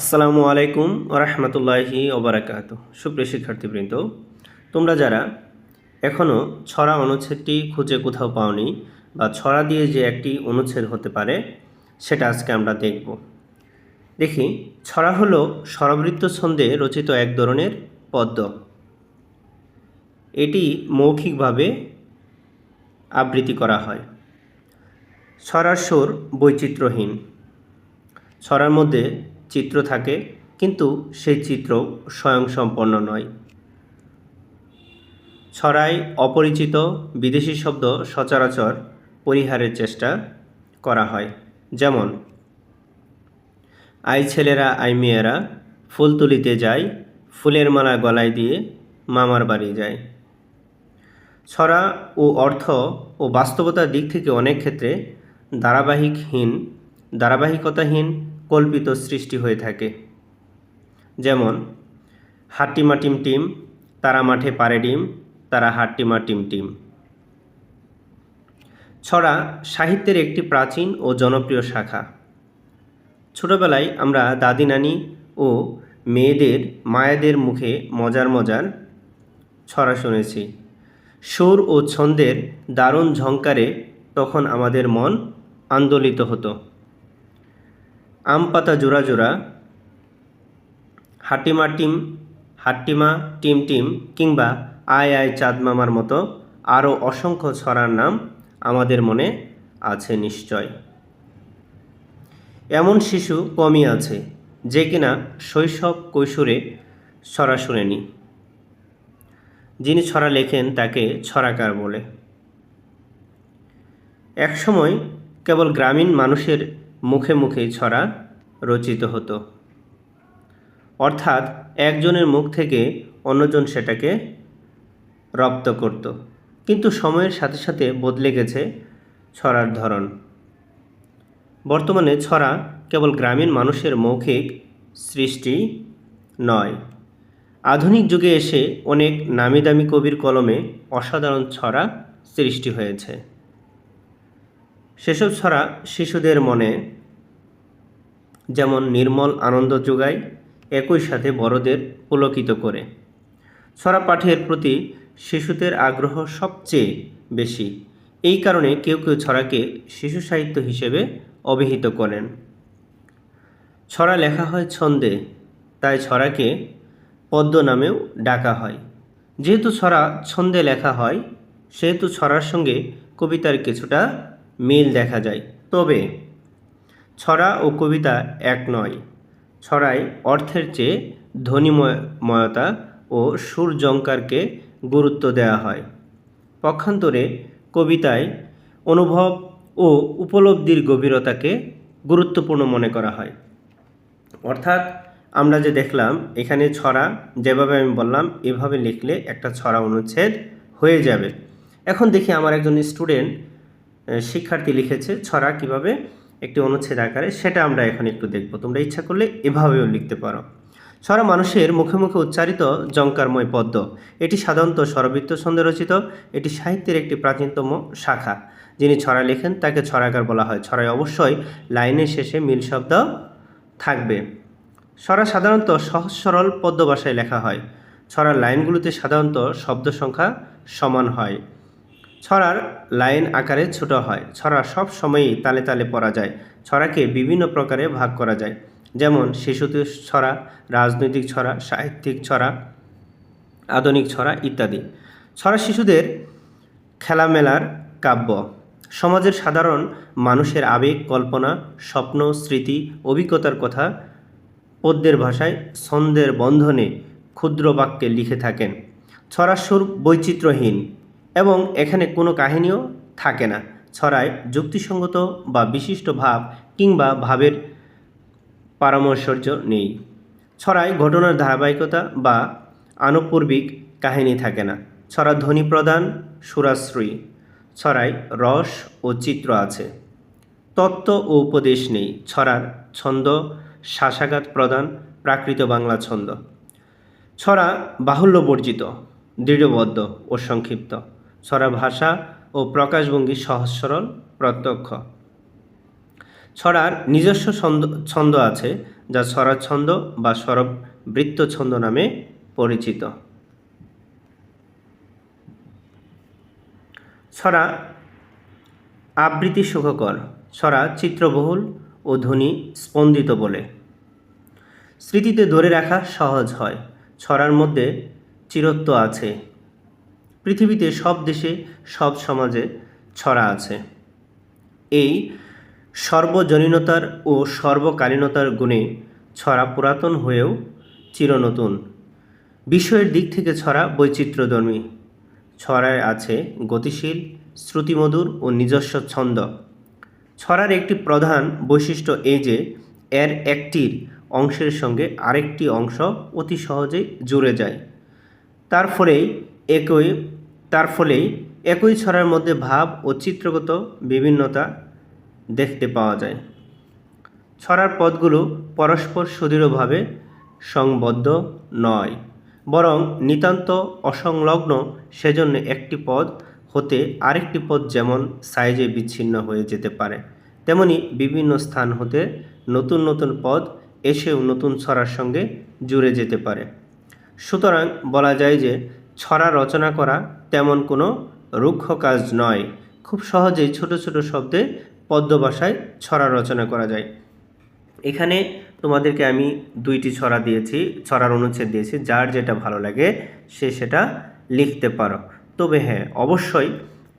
আসসালামু আলাইকুম রহমতুল্লাহি ওবরাকাত। সুপ্রিয় শিক্ষার্থীবৃন্দ, তোমরা যারা এখনও ছড়া অনুচ্ছেদটি খুঁজে কোথাও পাওনি বা ছড়া দিয়ে যে একটি অনুচ্ছেদ হতে পারে, সেটা আজকে আমরা দেখব। দেখি, ছড়া হলো স্বরবৃত্ত ছন্দে রচিত এক ধরনের পদ্য। এটি মৌখিকভাবে আবৃত্তি করা হয়। ছড়ার সুর বৈচিত্র্যহীন। ছড়ার মধ্যে চিত্র থাকে, কিন্তু সেই চিত্র স্বয়ংসম্পন্ন নয়। ছড়ায় অপরিচিত বিদেশি শব্দ সচরাচর পরিহারের চেষ্টা করা হয়, যেমন, আই ছেলেরা, আই মেয়েরা, ফুল তুলিতে যায় ফুলের মালা গলায় দিয়ে মামার বাড়ি যায় ছড়া ও অর্থ ও বাস্তবতার দিক থেকে অনেক ক্ষেত্রে ধারাবাহিকহীন, ধারাবাহিকতাহীন কল্পিত সৃষ্টি হয়ে থাকে। যেমন হাট্টিমা টিম টিম তারা মাঠে পারে ডিম, তারা হাট্টিমা টিম। টিম ছড়া সাহিত্যের একটি প্রাচীন ও জনপ্রিয় শাখা। ছোটবেলায় আমরা দাদি নানি ও মেয়েদের, মায়েদের মুখে মজার মজার ছড়া শুনেছি। সুর ও ছন্দের দারুণ ঝংকারে তখন আমাদের মন আন্দোলিত হতো। আম পাতা জোড়া জোড়া হাটিমা টিম হাট্টিমা টিম টিম কিংবা আয় আয় চাঁদ মামার মতো আরও অসংখ্য ছড়ার নাম আমাদের মনে আছে নিশ্চয়। এমন শিশু কমই আছে যে কিনা শৈশব কৈশোরে ছড়া শুনেনি যিনি ছড়া লেখেন তাকে ছড়াকার বলে। একসময় কেবল গ্রামীণ মানুষের মুখে মুখে ছড়া রচিত হতো। অর্থাৎ একজনের মুখ থেকে অন্যজন সেটাকে রপ্ত করত। কিন্তু সময়ের সাথে সাথে বদলে গেছে ছড়ার ধরন। বর্তমানে ছড়া কেবল গ্রামীণ মানুষের মৌখিক সৃষ্টি নয়। আধুনিক যুগে এসে অনেক নামি দামি কবির কলমে অসাধারণ ছড়া সৃষ্টি হয়েছে। সেসব ছড়া শিশুদের মনে যেমন নির্মল আনন্দ যোগায়, একই সাথে বড়দের পুলকিত করে। ছড়া পাঠের প্রতি শিশুদের আগ্রহ সবচেয়ে বেশি। এই কারণে কেউ কেউ ছড়াকে শিশু সাহিত্য হিসেবে অভিহিত করেন। ছড়া লেখা হয় ছন্দে, তাই ছড়াকে পদ্ম নামেও ডাকা হয়। যেহেতু ছড়া ছন্দে লেখা হয়, সেহেতু ছড়ার সঙ্গে কবিতার কিছুটা মিল দেখা যায়। তবে, ছড়া ও কবিতা এক নয়। ছড়ায় অর্থের চেয়ে ধ্বনিময়তা ও সুর জঙ্কারকে গুরুত্ব দেওয়া হয়। পক্ষান্তরে কবিতায় অনুভব ও উপলব্ধির গভীরতাকে গুরুত্বপূর্ণ মনে করা হয়। অর্থাৎ, আমরা যে দেখলাম, এখানে ছড়া, যেভাবে আমি বললাম, এভাবে লিখলে একটা ছড়া অনুচ্ছেদ হয়ে যাবে। এখন দেখি আমার একজন স্টুডেন্ট শিক্ষার্থী লিখেছে, ছড়া কীভাবে একটি অনুচ্ছেদ আকারে, সেটা আমরা এখন একটু দেখব। তোমরা ইচ্ছা করলে এভাবেও লিখতে পারো। ছড়া মানুষের মুখে মুখে উচ্চারিত জঙ্কারময় পদ্ম এটি সাধারণত স্বরবৃত্ত ছন্দে রচিত। এটি সাহিত্যের একটি প্রাচীনতম শাখা। যিনি ছড়া লেখেন, তাকে ছড়াকার বলা হয়। ছড়ায় অবশ্যই লাইনের শেষে মিল শব্দ থাকবে। ছড়া সাধারণত সহজ সরল পদ্য ভাষায় লেখা হয়। ছড়ার লাইনগুলোতে সাধারণত শব্দ সংখ্যা সমান হয়। ছড়ার লাইন আকারে ছোট হয়। ছড়া সব সময়ই তালে তালে পড়া যায়। ছড়াকে বিভিন্ন প্রকারে ভাগ করা যায়। যেমন শিশুদের ছড়া, রাজনৈতিক ছড়া, সাহিত্যিক ছড়া, আধুনিক ছড়া ইত্যাদি। ছড়া শিশুদের খেলামেলার কাব্য। সমাজের সাধারণ মানুষের আবেগ, কল্পনা, স্বপ্ন, স্মৃতি, অভিজ্ঞতার কথা পদ্যের ভাষায় ছন্দের বন্ধনে ক্ষুদ্র বাক্যে লিখে থাকেন। ছড়ার সুর বৈচিত্র্যহীন। এবং এখানে কোনো কাহিনীও থাকে না। ছড়ায় যুক্তিসঙ্গত বা বিশিষ্ট ভাব কিংবা ভাবের পরামর্শর্য নেই। ছড়ায় ঘটনার ধারাবাহিকতা বা আনুপূর্বিক কাহিনী থাকে না। ছড়া ধ্বনি প্রদান সুরাশ্রয়ী। ছড়ায় রস ও চিত্র আছে। তত্ত্ব ও উপদেশ নেই। ছড়ার ছন্দ শ্বাসাঘাত প্রদান প্রাকৃত বাংলা ছন্দ। ছড়া বাহুল্য বর্জিত, দৃঢ়বদ্ধ ও সংক্ষিপ্ত। ছড়া ভাষা ও প্রকাশভঙ্গি সহজ সরল প্রত্যক্ষ। ছড়ার নিজস্ব ছন্দ ছন্দ আছে যা ছড়া ছন্দ বা সরব বৃত্ত ছন্দ নামে পরিচিত। ছড়া আবৃত্তি সুখকর ছড়া চিত্রবহুল ও ধ্বনি স্পন্দিত বলে। স্মৃতিতে ধরে রাখা সহজ হয়, ছড়ার মধ্যে চিরত্ব আছে। পৃথিবীতে সব দেশে, সব সমাজে ছড়া আছে। এই সর্বজনীনতার ও সর্বকালীনতার গুণে ছড়া পুরাতন হয়েও চিরনতুন। বিষয়ের দিক থেকে ছড়া বৈচিত্র্যধর্মী। ছড়ায় আছে গতিশীল, শ্রুতিমধুর ও নিজস্ব ছন্দ। ছড়ার একটি প্রধান বৈশিষ্ট্য এই যে, এর একটির অংশের সঙ্গে আরেকটি অংশ অতি সহজেই জুড়ে যায়। তার ফলেই একই তার ফলেই একই ছড়ার মধ্যে ভাব ও চিত্রগত বিভিন্নতা দেখতে পাওয়া যায়। ছড়ার পদগুলো পরস্পর সুদৃঢ়ভাবে সংবদ্ধ নয়, বরং নিতান্ত অসংলগ্ন সেজন্য একটি পদ হতে আরেকটি পদ যেমন সাইজে বিচ্ছিন্ন হয়ে যেতে পারে, তেমনি বিভিন্ন স্থান হতে নতুন নতুন পদ এসেও নতুন ছড়ার সঙ্গে জুড়ে যেতে পারে। সুতরাং বলা যায় যে ছড়া রচনা করা তেমন কোনো রুক্ষ কাজ নয়। খুব সহজেই ছোট ছোট শব্দে পদ্য ভাষায় ছড়া রচনা করা যায়। এখানে তোমাদেরকে আমি দুইটি ছড়া দিয়েছি, ছড়ার অনুচ্ছেদ দিয়েছি, যার যেটা ভালো লাগে সে সেটা লিখতে পারো। তবে হ্যাঁ অবশ্যই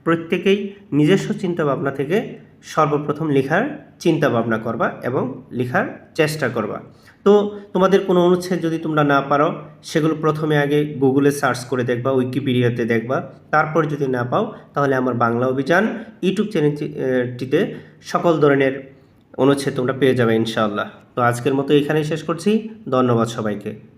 প্রত্যেকেই নিজস্ব চিন্তা ভাবনা থেকে সর্বপ্রথম লেখার চিন্তা ভাবনা করবা এবং লেখার চেষ্টা করবা। তো তোমাদের কোনো অনুচ্ছেদ যদি তোমরা না পারো, সেগুলো প্রথমে আগে গুগলে সার্চ করে দেখবা, উইকিপিডিয়াতে দেখবা। তারপর যদি না পাও, তাহলে আমার বাংলা অভিযান ইউটিউব চ্যানেলটিতে সকল ধরনের অনুচ্ছেদ তোমরা পেয়ে যাবে ইনশাআল্লাহ। তো আজকের মতো এখানেই শেষ করছি। ধন্যবাদ সবাইকে।